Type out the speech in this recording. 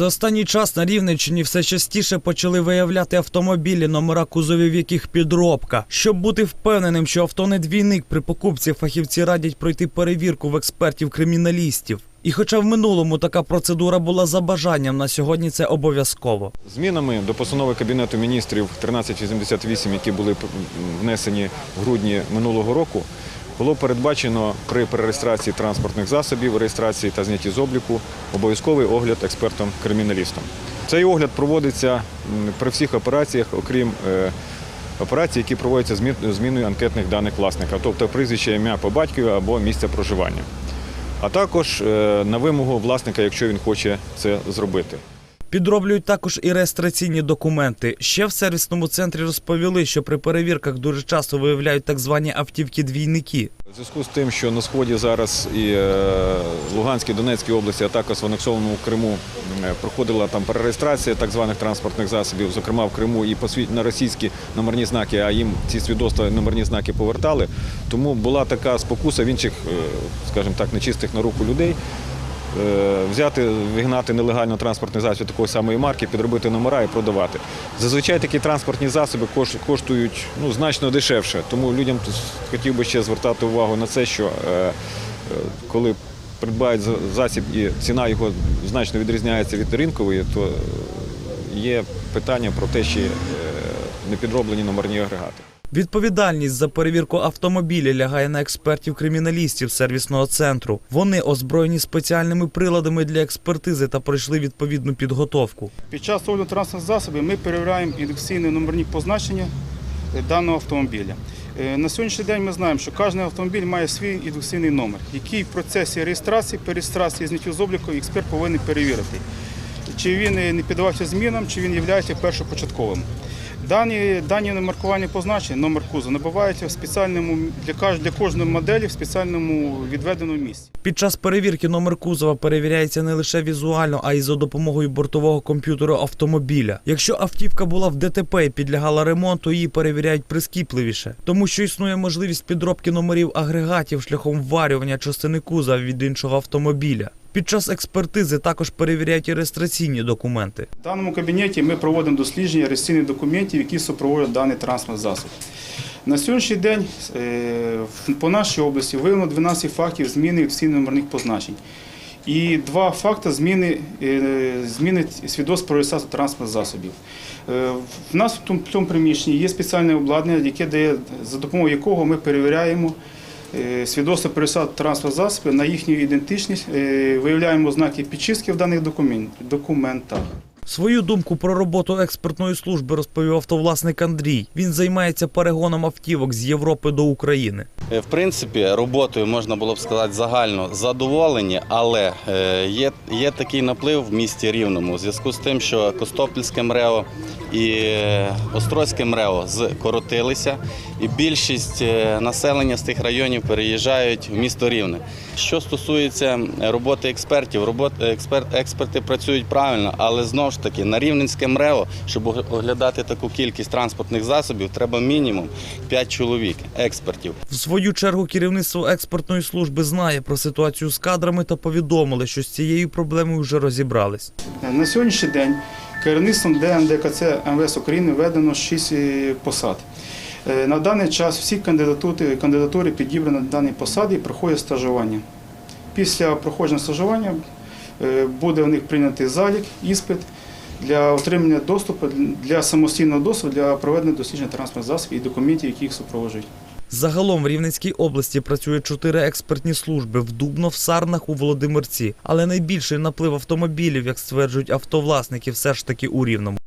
За останній час на Рівненщині все частіше почали виявляти автомобілі, номера кузовів яких підробка. Щоб бути впевненим, що авто не двійник при покупці, фахівці радять пройти перевірку в експертів-криміналістів. І хоча в минулому така процедура була за бажанням, на сьогодні це обов'язково. Змінами до постанови Кабінету міністрів 1388, які були внесені в грудні минулого року, було передбачено при перереєстрації транспортних засобів, реєстрації та знятті з обліку обов'язковий огляд експертом-криміналістом. Цей огляд проводиться при всіх операціях, окрім е, операцій, які проводяться змі- зміною анкетних даних власника, тобто прізвище, ім'я по батькові або місця проживання. А також е, на вимогу власника, якщо він хоче це зробити. Підроблюють також і реєстраційні документи. Ще в сервісному центрі розповіли, що при перевірках дуже часто виявляють так звані автівки-двійники. У зв'язку з тим, що на сході зараз і е, Луганській, Донецькій області, а також в анексованому Криму е, проходила там перереєстрація так званих транспортних засобів, зокрема в Криму і на російські номерні знаки, а їм ці свідоцтва номерні знаки повертали. Тому була така спокуса в інших, е, скажімо так, нечистих на руку людей. Е, Взяти, вигнати нелегально транспортний засіб такої самої марки, підробити номера і продавати. Зазвичай такі транспортні засоби коштують ну, значно дешевше. Тому людям хотів би ще звертати увагу на це, що е, е, коли придбають засіб і ціна його значно відрізняється від ринкової, то є питання про те, чи не підроблені номерні агрегати. Відповідальність за перевірку автомобіля лягає на експертів-криміналістів сервісного центру. Вони озброєні спеціальними приладами для експертизи та пройшли відповідну підготовку. Під час огляду транспортних засобів ми перевіряємо індексійні номерні позначення е, даного автомобіля. Е, На сьогоднішній день ми знаємо, що кожен автомобіль має свій індексійний номер, який в процесі реєстрації, перереєстрації зняття з обліку експерт повинен перевірити, чи він е, не піддавався змінам, чи він є першопочатковим. Дані, дані маркування позначень, номер кузова, набуваються в спеціальному для, для кожної моделі в спеціальному відведеному місці. Під час перевірки номер кузова перевіряється не лише візуально, а й за допомогою бортового комп'ютеру автомобіля. Якщо автівка була в ДТП і підлягала ремонту, її перевіряють прискіпливіше, тому що існує можливість підробки номерів агрегатів шляхом вварювання частини кузова від іншого автомобіля. Під час експертизи також перевіряють і реєстраційні документи. В даному кабінеті ми проводимо дослідження реєстраційних документів, які супроводжують даний транспортний засіб. На сьогоднішній день е, по нашій області виявлено 12 фактів зміни всіх номерних позначень. І два факти зміни, е, зміни свідоцтв про реєстрацію транспортних засобів. Е, В нас в тому, приміщенні є спеціальне обладнання, яке дає, за допомогою якого ми перевіряємо свідоцтво про реєстрацію транспортних засобів на їхню ідентичність, е, виявляємо знаки підчистки в даних документ- документах. Свою думку про роботу експертної служби розповів автовласник Андрій. Він займається перегоном автівок з Європи до України. Е, В принципі, роботою можна було б сказати загально задоволені, але е, є, є такий наплив в місті Рівному у зв'язку з тим, що Костопільське МРЕО і е, Острозьке МРЕО скоротилися, і більшість населення з тих районів переїжджають в місто Рівне. Що стосується роботи експертів, експерти працюють правильно, але знову ж таки на Рівненське МРЕО, щоб оглядати таку кількість транспортних засобів, треба мінімум 5 чоловік, експертів. В свою чергу керівництво експертної служби знає про ситуацію з кадрами та повідомили, що з цією проблемою вже розібрались. На сьогоднішній день керівництвом ДНДКЦ МВС України введено 6 посад. Е, На даний час всі кандидатури, кандидатури підібрані на дані посади і проходять стажування. Після проходження стажування е, буде в них прийнятий залік, іспит для отримання доступу для самостійного доступу для проведення дослідження транспортних засобів і документів, які їх супроводжують. Загалом в Рівненській області працює чотири експертні служби в Дубно, в Сарнах, у Володимирці. Але найбільший наплив автомобілів, як стверджують автовласники, все ж таки у Рівному.